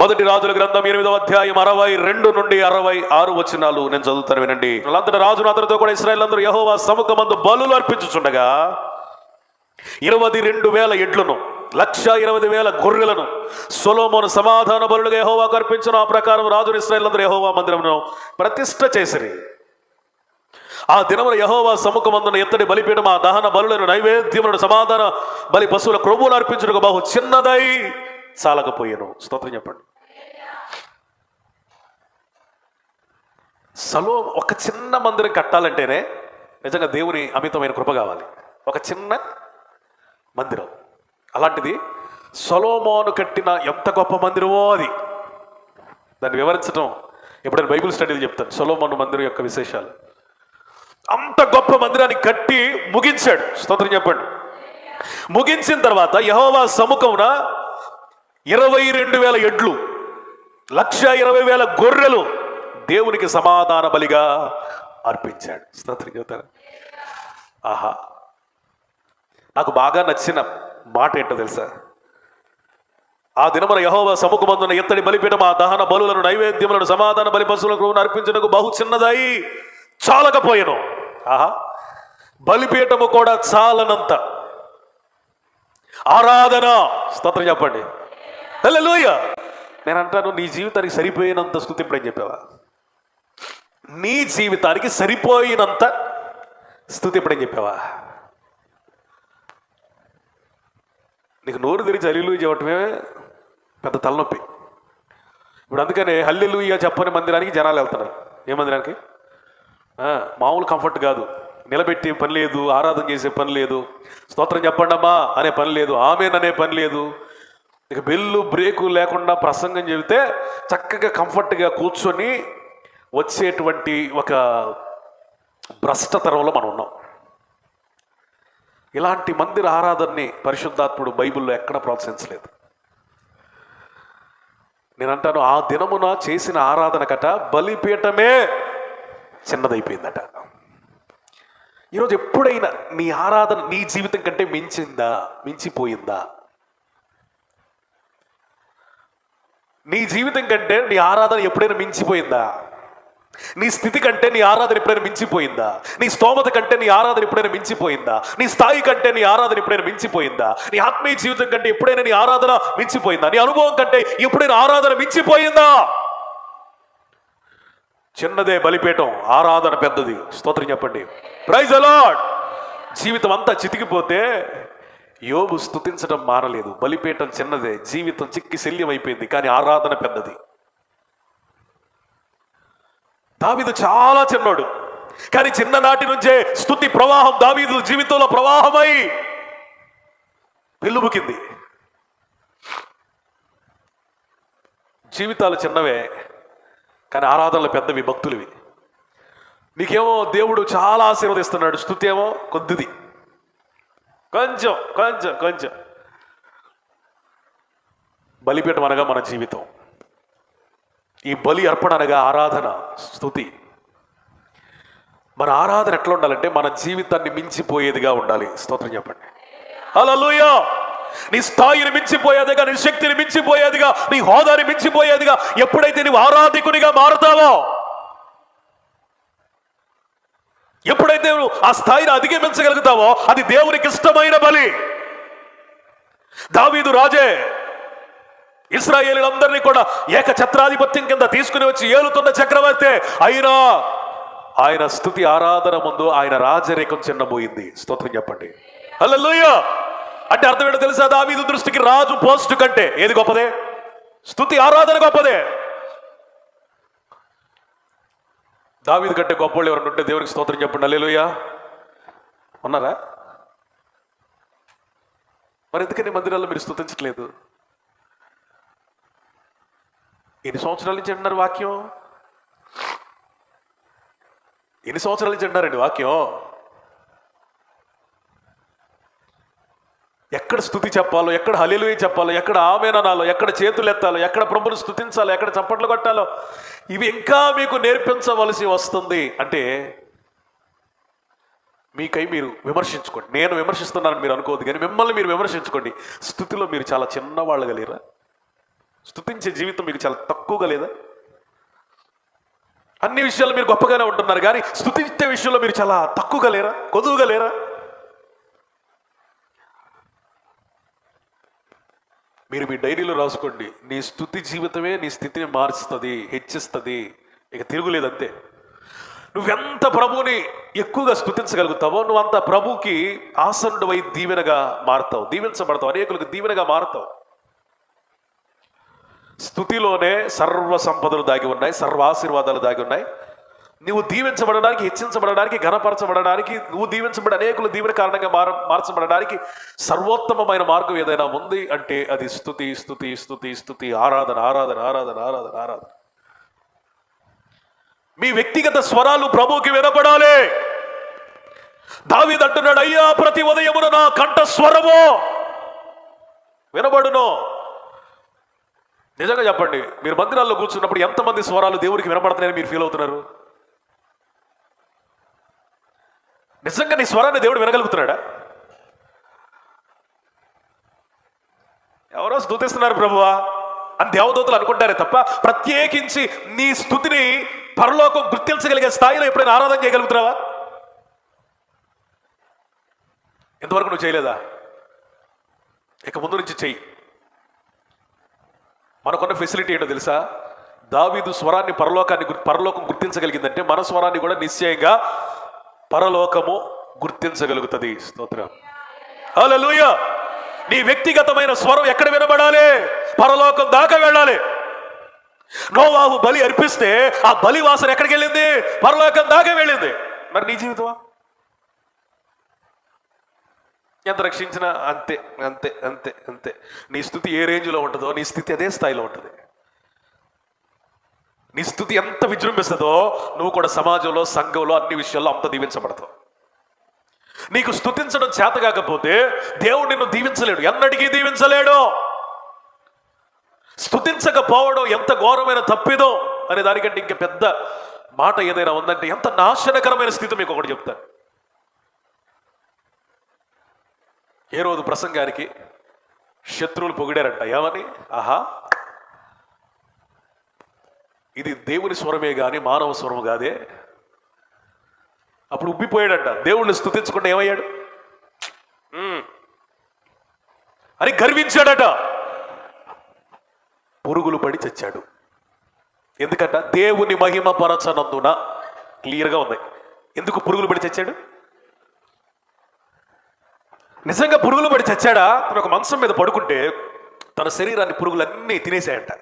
మొదటి రాజుల గ్రంథం ఎనిమిదవ అధ్యాయం అరవై రెండు నుండి అరవై ఆరు వచనాలు నేను చదువుతాను వినండి. వాళ్ళంతటి రాజును అతనితో కూడా ఇస్రాయల్ అందరూ యహోవా సముఖమందు బలులు అర్పించుచుండగా ఇరవై రెండు వేల ఎడ్లను లక్ష ఇరవై వేల గొర్రెలను సొలోమోను సమాధాన బలులుగా యహోవా అర్పించిన. ఆ ప్రకారం రాజును ఇస్రాయల్ అందరూ యహోవా మందిరమును ప్రతిష్ట చేసిరి. ఆ దినమున యహోవా సముఖమందున ఎత్తడి బలిపీఠం ఆ దహన బలులను నైవేద్యములను సమాధాన బలి పశువుల క్రొవ్వులు అర్పించడం బహు చిన్నదై చాలకపోయాను. స్తోత్రం చెప్పండి. సలో ఒక చిన్న మందిరం కట్టాలంటేనే నిజంగా దేవుని అమితమైన కృప కావాలి. ఒక చిన్న మందిరం. అలాంటిది సొలోమోను కట్టిన ఎంత గొప్ప మందిరమో అది. దాన్ని వివరించడం ఎప్పుడైనా బైబిల్ స్టడీలు చెప్తాను. సొలోమోను మందిరం యొక్క విశేషాలు. అంత గొప్ప మందిరాన్ని కట్టి ముగించాడు. స్తోత్రం చెప్పండి. ముగించిన తర్వాత యహోవా సముఖమున ఇరవై రెండు వేల ఎడ్లు లక్ష ఇరవై వేల గొర్రెలు దేవునికి సమాధాన బలిగా అర్పించాడు. స్తోత్రం చెబుతారా? ఆహా. నాకు బాగా నచ్చిన మాట ఏంటో తెలుసా? ఆ దినమున యహోవ సముఖమందున ఎత్తడి బలిపీఠం ఆ దహన బలులను నైవేద్యములను సమాధాన బలి పశువులకు అర్పించడానికి బహు చిన్నదై చాలకపోయాను. ఆహా. బలిపీఠము కూడా చాలనంత. ఆరాధన. స్తోత్రం చెప్పండి. హలో నేను అంటాను నీ జీవితానికి సరిపోయినంత స్థుతి ఎప్పుడని చెప్పావా? నీ జీవితానికి సరిపోయినంత స్థుతి ఇప్పుడని చెప్పావా? నీకు నోరు తెరిచి అల్లిలు చెప్పటమే పెద్ద తలనొప్పి. ఇప్పుడు అందుకనే హల్లెలూయ చెప్పని మందిరానికి జనాలు వెళ్తున్నారు. ఏ మందిరానికి? మామూలు కంఫర్ట్ కాదు. నిలబెట్టే పని లేదు ఆరాధన చేసే పని లేదు. స్తోత్రం చెప్పండమ్మా అనే పని లేదు ఆమెన్ అనే పని లేదు. ఇక బెల్లు బ్రేకు లేకుండా ప్రసంగం చెబితే చక్కగా కంఫర్ట్గా కూర్చొని వచ్చేటువంటి ఒక భ్రష్టతరంలో మనం ఉన్నాం. ఇలాంటి మందిర ఆరాధనని పరిశుద్ధాత్ముడు బైబిల్లో ఎక్కడ ప్రోత్సహించలేదు. నేను అంటాను ఆ దినమున చేసిన ఆరాధన కట బలిపీఠమే చిన్నదైపోయిందట. ఈరోజు ఎప్పుడైనా నీ ఆరాధన నీ జీవితం కంటే మించిందా? మించిపోయిందా? నీ జీవితం కంటే నీ ఆరాధన ఎప్పుడైనా మించిపోయిందా? నీ స్థితి కంటే నీ ఆరాధన ఎప్పుడైనా మించిపోయిందా? నీ స్తోమత కంటే నీ ఆరాధన ఎప్పుడైనా మించిపోయిందా? నీ స్థాయి కంటే నీ ఆరాధన ఎప్పుడైనా మించిపోయిందా? నీ ఆత్మీయ జీవితం కంటే ఎప్పుడైనా నీ ఆరాధన మించిపోయిందా? నీ అనుభవం కంటే ఎప్పుడైనా ఆరాధన మించిపోయిందా? చిన్నదే బలిపేటం ఆరాధన పెద్దది. స్తోత్రం చెప్పండి. ప్రైజ్ అలాడ్ జీవితం అంతా చితికిపోతే యోబు స్థుతించడం మారలేదు. బలిపేటం చిన్నదే జీవితం చిక్కి శల్యం అయిపోయింది కానీ ఆరాధన పెద్దది. దావీదు చాలా చిన్నోడు. కానీ చిన్ననాటి నుంచే స్తుతి ప్రవాహం దావీదు జీవితంలో ప్రవాహమై పెళ్ళుబుకింది జీవితాలు చిన్నవే కానీ ఆరాధనలు పెద్దవి భక్తులవి. నీకేమో దేవుడు చాలా ఆశీర్వదిస్తున్నాడు స్థుతి ఏమో కొద్దిది. కొంచెం కొంచెం కొంచెం. బలిపీఠం అనగా మన జీవితం. ఈ బలి అర్పణ అనగా ఆరాధన స్థుతి మన ఆరాధన ఎట్లా ఉండాలంటే మన జీవితాన్ని మించిపోయేదిగా ఉండాలి. స్తోత్రం చెప్పండి. హల్లెలూయా! నీ స్థాయిని మించిపోయేదిగా నీ శక్తిని మించిపోయేదిగా నీ హోదాని మించిపోయేదిగా ఎప్పుడైతే నువ్వు ఆరాధికునిగా మారుతావో ఎప్పుడైతే నువ్వు ఆ స్థాయిని అధిగమించగలుగుతావో అది దేవునికి ఇష్టమైన బలి. దావీదు రాజే ఇస్రాయేలీలందరినీ కూడా ఏక ఛత్రాధిపత్యం కింద తీసుకుని వచ్చి ఏలుతున్న చక్రవర్తి అయినా ఆయన స్థుతి ఆరాధన ముందు ఆయన రాజరేఖం చిన్నబోయింది స్తోత్రం చెప్పండి. హల్లెలూయా! అంటే అర్థం ఏంటో తెలుసా? దావీదు దృష్టికి రాజు పోస్ట్ కంటే. ఏది గొప్పదే? స్థుతి ఆరాధన గొప్పదే. దావీదు కంటే గొప్పవాళ్ళు ఎవరైనా ఉంటే దేవునికి స్తోత్రం చెప్పండి. అల్లెలుయ ఉన్నారా? మరి ఎందుకని మందిరాల్లో మీరు స్తుతించట్లేదు? ఎన్ని సంవత్సరాల నుంచి అంటున్నారు వాక్యం? ఎన్ని సంవత్సరాల నుంచి అంటున్నారండి వాక్యం? ఎక్కడ స్థుతి చెప్పాలో ఎక్కడ హలీలు చెప్పాలో ఎక్కడ ఆమెనాలో ఎక్కడ చేతులు ఎత్తాలో ఎక్కడ ప్రభులు స్థుతించాలో ఎక్కడ చప్పట్లు కొట్టాలో ఇవి ఇంకా మీకు నేర్పించవలసి వస్తుంది. అంటే మీకై మీరు విమర్శించుకోండి. నేను విమర్శిస్తున్నానని మీరు అనుకోవద్దు కానీ మిమ్మల్ని మీరు విమర్శించుకోండి. స్థుతిలో మీరు చాలా చిన్నవాళ్ళు కలిరా స్తుతించే జీవితం మీకు చాలా తక్కువగా లేదా? అన్ని విషయాలు మీరు గొప్పగానే ఉంటున్నారు కానీ స్తుతించే విషయంలో మీరు చాలా తక్కువగా లేరా? కొదువుగా లేరా? మీరు మీ డైరీలో రాసుకోండి నీ స్థుతి జీవితమే నీ స్థితిని మార్చుతుంది హెచ్చిస్తుంది. ఇక తిరుగులేదు అంతే. నువ్వెంత ప్రభువుని ఎక్కువగా స్థుతించగలుగుతావో నువ్వు అంత ప్రభుకి ఆసనుడవై దీవెనగా మారుతావు దీవించబడతావు అనేకులకు దీవెనగా మారుతావు. స్థుతిలోనే సర్వ సంపదలు దాగి ఉన్నాయి సర్వ ఆశీర్వాదాలు దాగి ఉన్నాయి. నువ్వు దీవించబడడానికి హెచ్చించబడడానికి ఘనపరచబడడానికి నువ్వు దీవించబడి అనేకులు దీవెన కారణంగా మార మార్చబడడానికి సర్వోత్తమమైన మార్గం ఏదైనా ఉంది అంటే అది స్థుతి స్థుతి స్థుతి స్థుతి ఆరాధన ఆరాధన ఆరాధన ఆరాధన ఆరాధన. మీ వ్యక్తిగత స్వరాలు ప్రభువుకి వినపడాలి. దావిదంటున్నాడు అయ్యా ప్రతి ఉదయమున నా కంఠ స్వరము వినబడును. నిజంగా చెప్పండి మీరు మందిరాల్లో కూర్చున్నప్పుడు ఎంతమంది స్వరాలు దేవుడికి వినపడుతున్నాయని మీరు ఫీల్ అవుతున్నారు? నిజంగా నీ స్వరాన్ని దేవుడు వినగలుగుతున్నాడా? ఎవరో స్థుతిస్తున్నారు ప్రభువా అని దేవదూతలు అనుకుంటారే తప్ప ప్రత్యేకించి నీ స్థుతిని పరలోకం గుర్తించగలిగే స్థాయిలో ఎప్పుడైనా ఆరాధన చేయగలుగుతున్నావా? ఇంతవరకు నువ్వు చేయలేదా? ఇక ముందు నుంచి చెయ్యి. మనకున్న ఫెసిలిటీ ఏంటో తెలుసా? దావీదు స్వరాన్ని పరలోకాన్ని పరలోకం గుర్తించగలిగిందంటే మన స్వరాన్ని కూడా నిశ్చయంగా పరలోకము గుర్తించగలుగుతుంది. స్తోత్రం. హలోయ నీ వ్యక్తిగతమైన స్వరం ఎక్కడ వినబడాలి? పరలోకం దాకా వెళ్ళాలి. నోవాహు బలి అర్పిస్తే ఆ బలి వాసన ఎక్కడికి వెళ్ళింది పరలోకం దాకా వెళ్ళింది. మరి నీ జీవితమా? ఎంత రక్షించినా అంతే అంతే అంతే అంతే. నీ స్థుతి ఏ రేంజ్లో ఉంటుందో నీ స్థితి అదే స్థాయిలో ఉంటుంది. నీ స్థుతి ఎంత విజృంభిస్తుందో నువ్వు కూడా సమాజంలో సంఘంలో అన్ని విషయాల్లో అంత దీవించబడతావు. నీకు స్థుతించడం చేత కాకపోతే దేవుడు నిన్ను దీవించలేడు. ఎన్నటికీ దీవించలేడు. స్థుతించకపోవడం ఎంత ఘోరమైన తప్పిదో అనే దానికంటే ఇంక పెద్ద మాట ఏదైనా ఉందంటే ఎంత నాశనకరమైన స్థితి మీకు ఒకటి చెప్తాను. ఏ రోజు ప్రసంగానికి శత్రువులు పొగిడారంట. ఏమని? ఆహా. ఇది దేవుని స్వరమే కానీ మానవ స్వరం కాదే. అప్పుడు ఉబ్బిపోయాడంట. దేవుణ్ణి స్థుతించకుండా ఏమయ్యాడు? అని గర్వించాడట. పురుగులు పడి చచ్చాడు. ఎందుకంట? దేవుని మహిమ పరచనందున క్లియర్గా ఉంది. ఎందుకు పురుగులు పడి చచ్చాడు? నిజంగా పురుగులు పడి చచ్చాడా? తన ఒక మంచం మీద పడుకుంటే తన శరీరాన్ని పురుగులన్నీ తినేసాయంట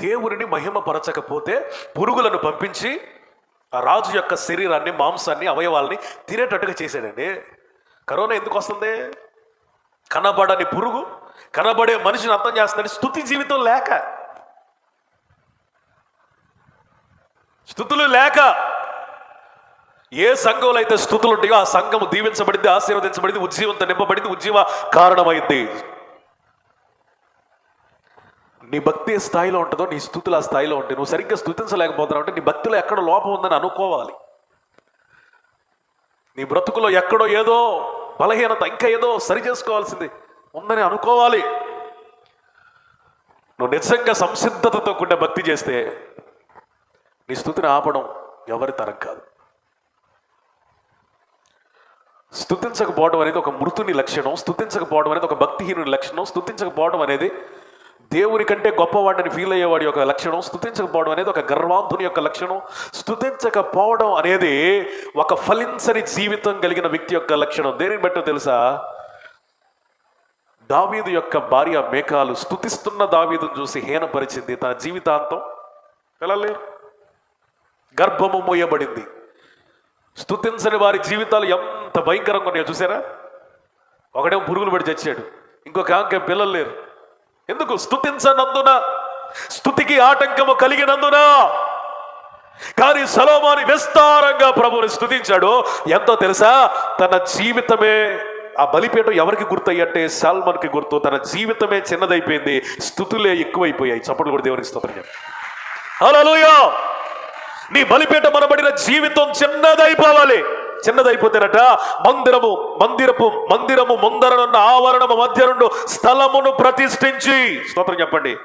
దేవుడిని మహిమపరచకపోతే పురుగులను పంపించి ఆ రాజు యొక్క శరీరాన్ని మాంసాన్ని అవయవాల్ని తినేటట్టుగా చేశాడండి. కరోనా ఎందుకు వస్తుంది? కనబడని పురుగు కనబడే మనిషిని అర్థం చేస్తుందని స్థుతి జీవితం లేక. స్థుతులు లేక. ఏ సంఘంలో అయితే స్థుతులు ఉంటాయో ఆ సంఘము దీవించబడింది ఆశీర్వదించబడింది ఉజ్జీవంతో నింపబడింది ఉజ్జీవ కారణమైంది. నీ భక్తి స్థాయిలో ఉంటుందో నీ స్థుతులు ఆ స్థాయిలో ఉంటాయి. నువ్వు సరిగ్గా స్థుతించలేకపోతున్నావు అంటే నీ భక్తిలో ఎక్కడ లోపం ఉందని అనుకోవాలి. నీ బ్రతుకులో ఎక్కడో ఏదో బలహీనత ఇంకా ఏదో సరి చేసుకోవాల్సింది ఉందని అనుకోవాలి. నువ్వు నిజంగా సంసిద్ధతతో కూడిన భక్తి చేస్తే నీ స్థుతిని ఆపడం ఎవరి తరం కాదు. స్థుతించకపోవడం అనేది ఒక మృతుని లక్షణం స్థుతించకపోవడం అనేది ఒక భక్తిహీనుని లక్షణం స్థుతించకపోవడం అనేది దేవుని కంటే గొప్పవాడిని ఫీల్ అయ్యేవాడి యొక్క లక్షణం స్థుతించకపోవడం అనేది ఒక గర్వాంతుని యొక్క లక్షణం. స్థుతించకపోవడం అనేది ఒక ఫలించని జీవితం కలిగిన వ్యక్తి యొక్క లక్షణం. దేనిని బట్టో తెలుసా? దావీదు యొక్క భార్య మేకాలు స్థుతిస్తున్న దావీదును చూసి హీనపరిచింది. తన జీవితాంతం వెళ్ళలేరు గర్భము మోయబడింది. స్థుతించని వారి జీవితాలు ఎంత భయంకరంగా ఉన్నాయో చూసారా? ఒకడేమో పురుగులు పడి చచ్చాడు. ఇంకొక ఆంకేం పిల్లలు లేరు. ఎందుకు? స్థుతించనందున స్థుతికి ఆటంకము కలిగినందున. కానీ సలోమాని విస్తారంగా ప్రభువుని స్థుతించాడు ఎంతో తెలుసా? తన జీవితమే ఆ బలిపీఠం ఎవరికి గుర్తయ్యంటే సల్మాన్కి గుర్తు తన జీవితమే చిన్నదైపోయింది. స్థుతులే ఎక్కువైపోయాయి. చప్పట్లు కూడా దేవునికి స్తోత్రం చెప్పు. హలో నీ బలిపేట మనబడిన జీవితం చిన్నదైపోవాలి. చిన్నదైపోతేనట మందిరము మందిరపు మందిరము ముందరనున్న ఆవరణము మధ్య రెండు స్థలమును ప్రతిష్ఠించి. స్తోత్రం చెప్పండి.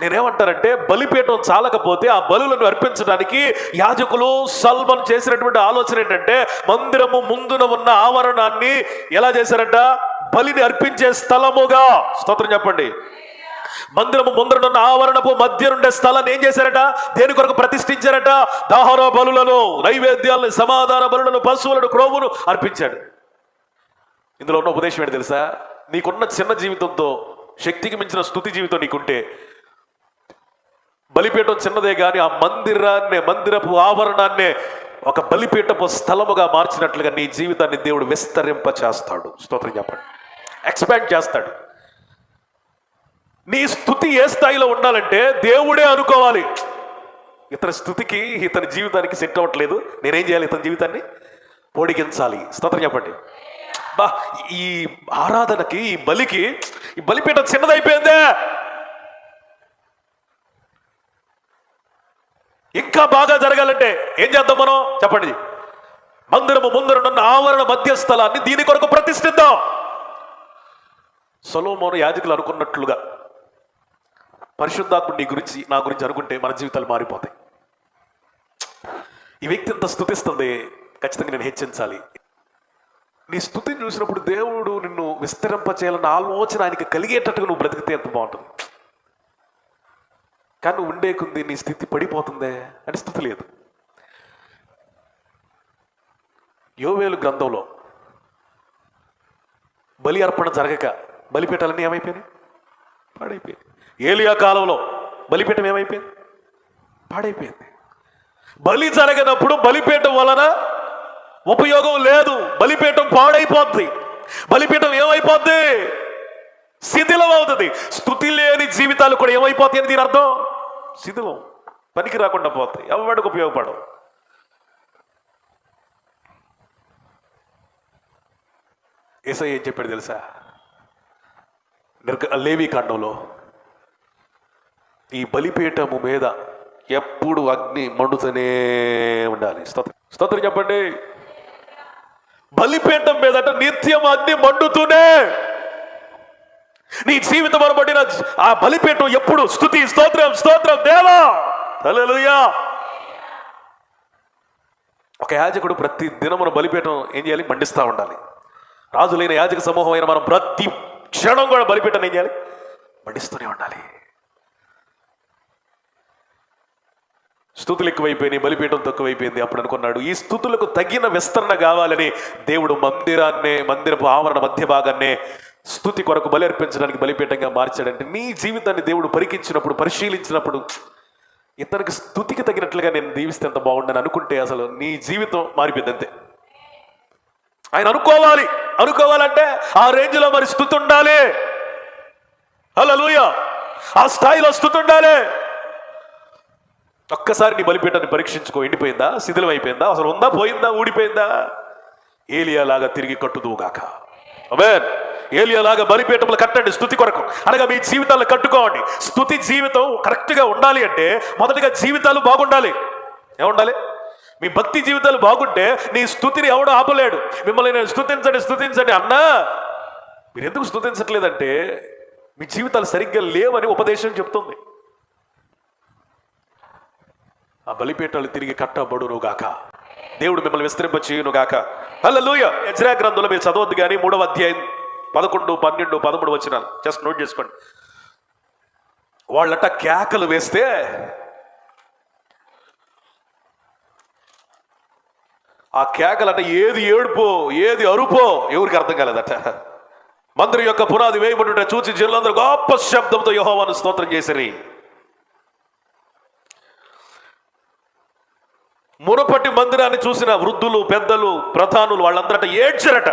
నేనేమంటారంటే బలిపీఠం చాలకపోతే ఆ బలులను అర్పించడానికి యాజకులు సల్మన్ చేసినటువంటి ఆలోచన ఏంటంటే మందిరము ముందున ఉన్న ఆవరణాన్ని ఎలా చేశారంట? బలిని అర్పించే స్థలముగా. స్తోత్రం చెప్పండి. మందిరము ముందరనున్న ఆవరణపు మధ్య నుండే స్థలాన్ని ఏం చేశారట? దేని కొరకు ప్రతిష్ఠించారట? దాహర బలులను నైవేద్యాలను సమాధాన బలులను పశువులను క్రోమును అర్పించాడు. ఇందులో ఉన్న ఉపదేశం ఏంటి తెలుసా? నీకున్న చిన్న జీవితంతో శక్తికి మించిన స్థుతి జీవితం నీకుంటే బలిపీఠం చిన్నదే కానీ ఆ మందిరాన్నే మందిరపు ఆవరణాన్నే ఒక బలిపీఠపు స్థలముగా మార్చినట్లుగా నీ జీవితాన్ని దేవుడు విస్తరింప చేస్తాడు స్తోత్రం చెప్పండి. ఎక్స్పాండ్ చేస్తాడు. నీ స్థుతి ఏ స్థాయిలో ఉండాలంటే దేవుడే అనుకోవాలి. ఇతని స్థుతికి ఇతని జీవితానికి సెట్ అవ్వట్లేదు. నేనేం చేయాలి ఇతని జీవితాన్ని? పొడిగించాలి. స్తోత్రం చెప్పండి. బా ఈ ఆరాధనకి ఈ బలికి ఈ బలిపీట చిన్నదైపోయిందే. ఇంకా బాగా జరగాలంటే ఏం చేద్దాం మనం? చెప్పండి. మందిరము ముందరనున్న ఆవరణ మధ్యస్థలాన్ని దీని కొరకు ప్రతిష్ఠిద్దాం. సొలోమోను యాజకులు అనుకున్నట్లుగా పరిశుద్ధాత్ముడు నీ గురించి నా గురించి అనుకుంటే మన జీవితాలు మారిపోతాయి. ఈ వ్యక్తి అంత స్థుతిస్తుంది ఖచ్చితంగా నేను హెచ్చించాలి నీ స్థుతిని చూసినప్పుడు దేవుడు నిన్ను విస్తరింపచేయాలన్న ఆలోచన ఆయనకి కలిగేటట్టుగా నువ్వు బ్రతికితే ఎంత బాగుంటుంది. కానీ నువ్వు ఉండేకుంది నీ స్థితి పడిపోతుందే అని స్థుతి లేదు. యోవేలు గ్రంథంలో బలి అర్పణ జరగక బలిపీఠాలన్నీ ఏమైపోయినాయి? పాడైపోయింది ఏలియా కాలంలో బలిపీఠం ఏమైపోయింది? పాడైపోయింది. బలి జరగనప్పుడు బలిపీఠం వలన ఉపయోగం లేదు. బలిపీఠం పాడైపోద్ది. బలిపీఠం ఏమైపోద్ది? శిథిలం అవుతుంది. స్థుతి లేని జీవితాలు కూడా ఏమైపోతాయి అని దీని అర్థం? శిథిలం. పనికి రాకుండా పోతాయి. ఎవరికి ఉపయోగపడవు? ఏసై ఏం చెప్పాడు తెలుసా? లేవి కాండంలో ఈ బలిపీఠము మీద ఎప్పుడు అగ్ని మండుతూనే ఉండాలి. స్తోత్రం. స్తోత్రం చెప్పండి. బలిపీఠం మీదట నిత్యం అగ్ని మండుతూనే. నీ జీవితం అనబడిన ఆ బలిపీఠం ఎప్పుడు స్థుతి స్తోత్రం స్తోత్రం దేవా! హల్లెలూయా! ఒక యాజకుడు ప్రతి దినమున బలిపీఠం ఏం చేయాలి? మండిస్తూ ఉండాలి. రాజులైన యాజక సమూహమైన మనం ప్రతి క్షణం కూడా బలిపీఠం ఏం చేయాలి? మండిస్తూనే ఉండాలి. స్థుతులు ఎక్కువైపోయినాయి బలిపీఠం తక్కువైపోయింది అప్పుడు అనుకున్నాడు. ఈ స్థుతులకు తగిన విస్తరణ కావాలని దేవుడు మందిరాన్నే మందిరపు ఆవరణ మధ్య భాగాన్నే స్థుతి కొరకు బలి అర్పించడానికి బలిపీఠంగా మార్చాడంటే నీ జీవితాన్ని దేవుడు పరికించినప్పుడు పరిశీలించినప్పుడు ఇతనికి స్థుతికి తగినట్లుగా నేను దీవిస్తే ఎంత బాగుండని అనుకుంటే అసలు నీ జీవితం మారిపోయింది అంతే. ఆయన అనుకోవాలి. అనుకోవాలంటే ఆ రేంజ్లో మరి స్థుతి ఉండాలి. హల్లెలూయా. ఆ స్థాయిలో స్థుతి ఉండాలి. ఒక్కసారి నీ బలిపీఠాన్ని పరీక్షించుకో ఎండిపోయిందా? శిథిలం అయిపోయిందా అసలు ఉందా? పోయిందా? ఊడిపోయిందా? ఏలియాలాగా తిరిగి కట్టుదువుగాక అమేన్ ఏలియాలాగా బలిపీఠములు కట్టండి స్థుతి కొరకు. అనగా మీ జీవితాలను కట్టుకోండి. స్థుతి జీవితం కరెక్ట్గా ఉండాలి అంటే మొదటిగా జీవితాలు బాగుండాలి. ఏముండాలి? మీ భక్తి జీవితాలు బాగుంటే నీ స్థుతిని ఎవడు ఆపలేడు. మిమ్మల్ని నేను స్థుతించండి స్థుతించండి. అన్నా మీరు ఎందుకు స్థుతించట్లేదంటే మీ జీవితాలు సరిగ్గా లేవని ఉపదేశం చెప్తుంది. ఆ బలిపీఠాలు తిరిగి కట్టబడునుగాక దేవుడు మిమ్మల్ని విస్తరింపచేయునుగాక. చేయును యజ్రా గ్రంథంలో మీరు చదవద్దు కానీ మూడవ అధ్యాయం పదకొండు పన్నెండు పదమూడు వచ్చిన జస్ట్ నోట్ చేసుకోండి. వాళ్ళట కేకలు వేస్తే ఆ కేకలట ఏది ఏడుపో ఏది అరుపో ఎవరికి అర్థం కాలేదట. మందిరం యొక్క పునాది వేయబడి చూసి జిల్లందరూ గొప్ప శబ్దంతో యహోవాను స్తోత్రం చేసిరి. మునపటి మందిరాన్ని చూసిన వృద్ధులు పెద్దలు ప్రధానులు వాళ్ళందరట ఏడ్చారట.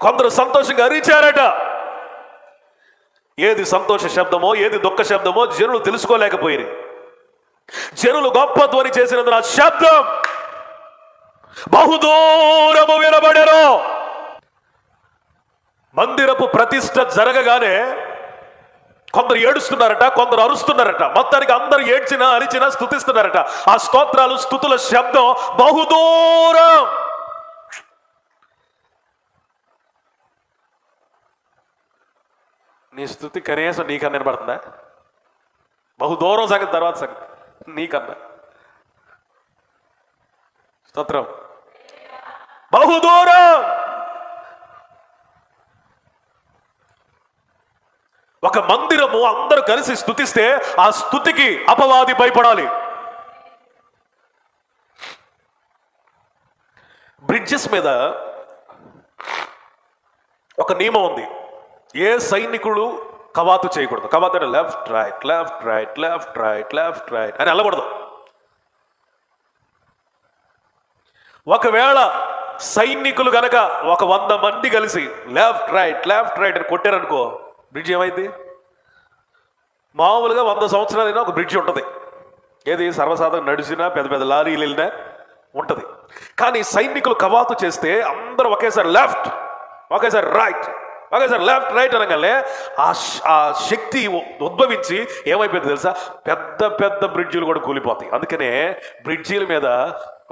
కొందరు సంతోషంగా అరిచారట. ఏది సంతోష శబ్దమో ఏది దుఃఖ శబ్దమో జనులు తెలుసుకోలేకపోయి జనులు గొప్ప ధ్వని చేసినందున ఆ శబ్దం బహుదూరము వినబడరు మందిరపు ప్రతిష్ట జరగగానే కొందరు ఏడుస్తున్నారట కొందరు అరుస్తున్నారట. మొత్తానికి అందరు ఏడ్చినా అరిచినా స్థుతిస్తున్నారట. ఆ స్తోత్రాలు స్థుతుల శబ్దం బహుదూరం. నీ స్థుతి కనీసం నీకన్నా వినపడుతుందా బహుదూరం సంగతి తర్వాత సంగతి. నీకన్నా స్తోత్రం. బహుదూరం! ఒక మందిరము అందరూ కలిసి స్థుతిస్తే ఆ స్థుతికి అపవాది భయపడాలి. బ్రిడ్జెస్ మీద ఒక నియమం ఉంది. ఏ సైనికుడు కవాతు చేయకూడదు. కవాతు అంటే left right left right left right left right అని వెళ్ళకూడదు ఒకవేళ సైనికులు కనుక ఒక వంద మంది కలిసి లెఫ్ట్ రైట్ లెఫ్ట్ రైట్ అని కొట్టారనుకో బ్రిడ్జ్ ఏమైంది? మామూలుగా వంద సంవత్సరాలైనా ఒక బ్రిడ్జ్ ఉంటుంది. ఏది సర్వసాధారణ నడిచినా పెద్ద పెద్ద లారీలు వెళ్ళినా ఉంటుంది. కానీ సైనికులు కవాతు చేస్తే అందరూ ఒకేసారి లెఫ్ట్ ఒకేసారి రైట్ ఒకేసారి లెఫ్ట్ రైట్ అనగానే ఆ ఆ శక్తి ఉద్భవించి ఏమైపోయింది తెలుసా? పెద్ద పెద్ద బ్రిడ్జీలు కూడా కూలిపోతాయి. అందుకనే బ్రిడ్జీల మీద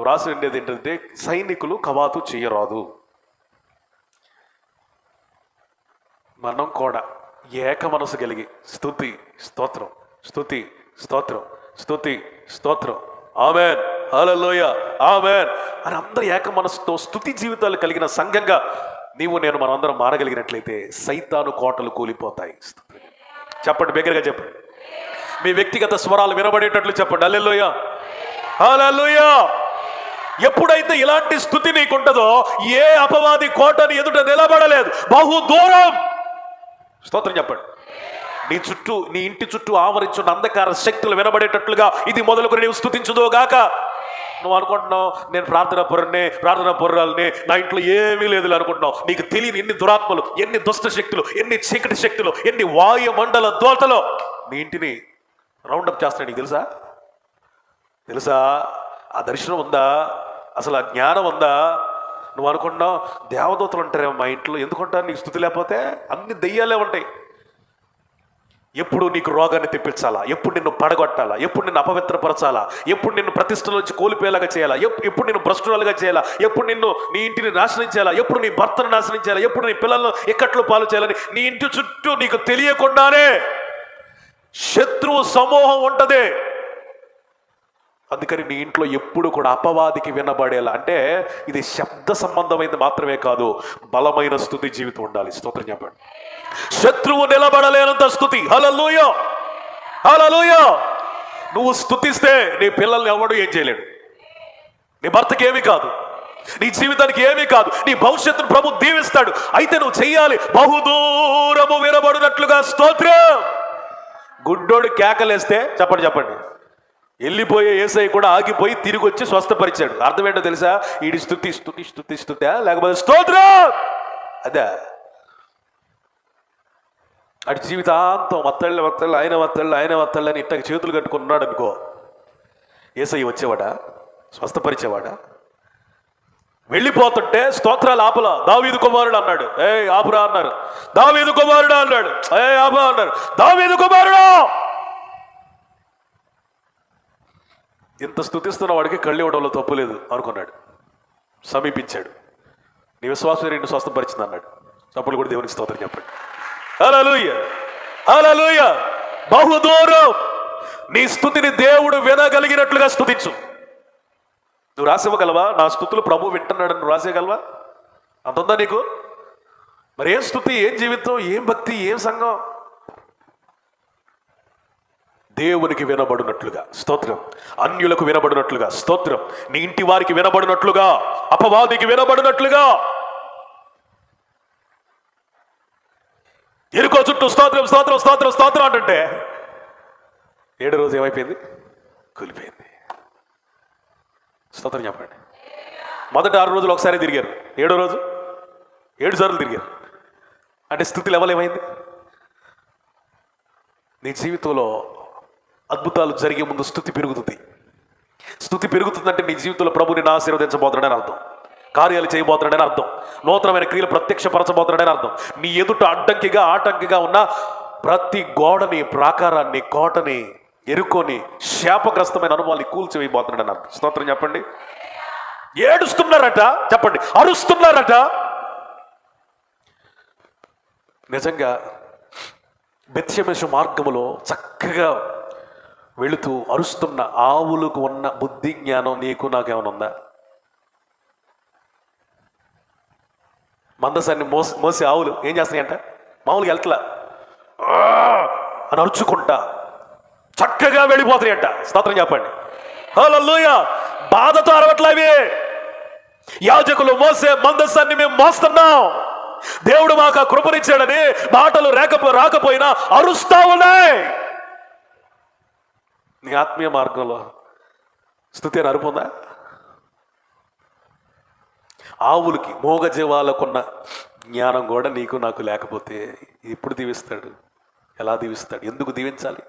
రాసి ఉండేది ఏంటంటే సైనికులు కవాతు చేయరాదు. మనం కూడా ఏక మనసు కలిగి స్తుతి స్తోత్రం స్తుతి స్తోత్రం స్తుతి స్తోత్రం. ఆమెన్. హలోయ ఆమెన్. అని అందరు ఏక మనసుతో స్తుతి జీవితాలు కలిగిన సంఘంగా నీవు నేను మనం అందరం మారగలిగినట్లయితే సైతాను కోటలు కూలిపోతాయి. చెప్పండి బిగ్గరగా చెప్పండి. మీ వ్యక్తిగత స్వరాలు వినబడేటట్లు చెప్పండి. అల్లెల్లోయ హలోయ ఎప్పుడైతే ఇలాంటి స్థుతి నీకుంటుందో ఏ అపవాది కోటని ఎదుట నిలబడలేదు. బహు దూరం స్తోత్రం చెప్పండి. నీ చుట్టూ నీ ఇంటి చుట్టూ ఆవరించున్న అంధకార శక్తులు వినబడేటట్లుగా ఇది మొదలుకొని నీవు స్థుతించుదో గాక. నువ్వు అనుకుంటున్నావు నేను ప్రార్థన పొరనే ప్రార్థన పొర్రాలని నా ఇంట్లో ఏమీ లేదు అనుకుంటున్నావు. నీకు తెలియని ఎన్ని దురాత్మలు ఎన్ని దుష్ట శక్తులు ఎన్ని చీకటి శక్తులు ఎన్ని వాయుమండల దోతలు నీ ఇంటిని రౌండప్ చేస్తాయి నీకు తెలుసా? తెలుసా? ఆ దర్శనం ఉందా? అసలు ఆ జ్ఞానం ఉందా? నువ్వు అనుకుంటున్నావు దేవదూతలు ఉంటారేమో మా ఇంట్లో. ఎందుకుంటారు? నీకు స్థుతి లేకపోతే అన్ని దెయ్యాలే ఉంటాయి. ఎప్పుడు నీకు రోగాన్ని తెప్పించాలా? ఎప్పుడు నిన్ను పడగొట్టాలా? ఎప్పుడు నిన్ను అపవిత్రపరచాలా? ఎప్పుడు నిన్ను ప్రతిష్టలోంచి కోల్పోయేలాగా చేయాలా? ఎప్పుడు నిన్ను భ్రష్టురాలుగా చేయాలా? ఎప్పుడు నిన్ను నీ ఇంటిని నాశనం చేయాలా? ఎప్పుడు నీ భర్తను నాశనం చేయాలా? ఎప్పుడు నీ పిల్లలను ఎక్కట్లో పాలు చేయాలని నీ ఇంటి చుట్టూ నీకు తెలియకుండానే శత్రువు సమూహం ఉంటుంది. అందుకని నీ ఇంట్లో ఎప్పుడు కూడా అపవాదికి వినబడేలా. అంటే ఇది శబ్ద సంబంధమైనది మాత్రమే కాదు బలమైన స్థుతి జీవితం ఉండాలి. స్తోత్రం చెప్పండి. శత్రువు నిలబడలేనంత స్థుతి. హలలుయ హలలుయ నువ్వు స్థుతిస్తే నీ పిల్లల్ని ఎవడు ఏం చేయలేడు. నీ భర్తకి ఏమీ కాదు. నీ జీవితానికి ఏమీ కాదు. నీ భవిష్యత్తును ప్రభు దీవిస్తాడు. అయితే నువ్వు చెయ్యాలి బహుదూరము వినబడినట్లుగా. స్తోత్రం! గుడ్డోడు కేకలేస్తే చెప్పండి చెప్పండి. వెళ్ళిపోయే ఏసఐ కూడా ఆగిపోయి తిరిగి వచ్చి స్వస్థపరిచాడు. అర్థం ఏంటో తెలుసా? ఈడి స్థుతి స్థుతి స్థుతి స్థుతి లేకపోతే స్తోత్రం! అదే. అటు జీవితాంతం వత్తళ్ళ వత్తళ్ళు ఆయన వత్తళ్ళు ఆయన వత్తళ్ళు అని ఇట్టకి చేతులు కట్టుకున్నాడు అనుకో. ఏసై వచ్చేవాడా? స్వస్థపరిచేవాడా? వెళ్ళిపోతుంటే స్తోత్రాలు ఆపల. దావీదు కుమారుడు అన్నాడు. ఏ ఆపురా అన్నారు. దావీదు కుమారుడు అన్నాడు. ఏ ఆపురా అన్నారు. దావీదు కుమారుడా! ఇంత స్థుతిస్తున్న వాడికి కళ్ళు ఇవ్వడంలో తప్పు లేదు అనుకున్నాడు. సమీపించాడు. నీ విశ్వాసం రెండు స్వస్థపరిచింది అన్నాడు తప్పులు కూడా దేవునికి స్తోత్రం చెప్పండి. హల్లెలూయా! హల్లెలూయా! బహుదూరం! నీ స్థుతిని దేవుడు వినగలిగినట్లుగా స్థుతించు నువ్వు రాసివ్వగలవా? నా స్థుతులు ప్రభు వింటున్నాడు నువ్వు రాసేయగలవా అంత ఉందా నీకు? మరి ఏం స్థుతి ఏం జీవితం ఏం భక్తి ఏం సంఘం? దేవునికి వినబడినట్లుగా. స్తోత్రం. అన్యులకు వినబడినట్లుగా. స్తోత్రం. నీ ఇంటి వారికి వినబడినట్లుగా. అపవాదికి వినబడినట్లుగా. ఎరుకో చుట్టూ స్తోత్రం స్తోత్రం స్తోత్రం స్తోత్రం అంటుంటే ఏడు రోజు ఏమైపోయింది? కూలిపోయింది. స్తోత్రం చెప్పండి. మొదట ఆరు రోజులు ఒకసారి తిరిగారు. ఏడో రోజు? ఏడు సార్లు తిరిగారు. అంటే స్థుతి లెవెల్ ఏమైంది? నీ జీవితంలో అద్భుతాలు జరిగే ముందు స్థుతి పెరుగుతుంది. స్థుతి పెరుగుతుందంటే నీ జీవితంలో ప్రభు నిన్ను ఆశీర్వదించబోతున్నాడని అర్థం. కార్యాలు చేయబోతున్నాడని అర్థం. నూతనమైన క్రియలు ప్రత్యక్షపరచబోతున్నాడని అర్థం. నీ ఎదుట అడ్డంకిగా ఆటంకిగా ఉన్న ప్రతి గోడని ప్రాకారాన్ని కోటని ఎరుకొని శాపగ్రస్తమైన అనుభవాన్ని కూల్చివేయబోతున్నాడని అర్థం. స్తోత్రం చెప్పండి. ఏడుస్తున్నారట? చెప్పండి. అరుస్తున్నారట? నిజంగా బెత్సమేష మార్గములో చక్కగా వెళుతూ అరుస్తున్న ఆవులకు ఉన్న బుద్ధి జ్ఞానం నీకు నాకేమైనా ఉందా? మందసాన్ని మోసి మోసే ఆవులు ఏం చేస్తున్నాయంట? మామూలుగా వెళ్తలా. "ఆ" అని అరుచుకుంటా చక్కగా వెళ్ళిపోతాయంట స్తోత్రం చెప్పండి. హలోయ బాధతో అరవట్లేవి యాజకులు మోసే మందస్సాన్ని మేము మోస్తున్నాం. దేవుడు మాకు ఆ కృపనిచ్చాడని మాటలు రాకపో రాకపోయినా అరుస్తా ఉన్నాయి. నీ ఆత్మీయ మార్గంలో స్థుతి అని అరుపుందా ఆవులకి మూగజీవాలకున్న జ్ఞానం కూడా నీకు నాకు లేకపోతే ఎప్పుడు దీవిస్తాడు? ఎలా దీవిస్తాడు? ఎందుకు దీవించాలి?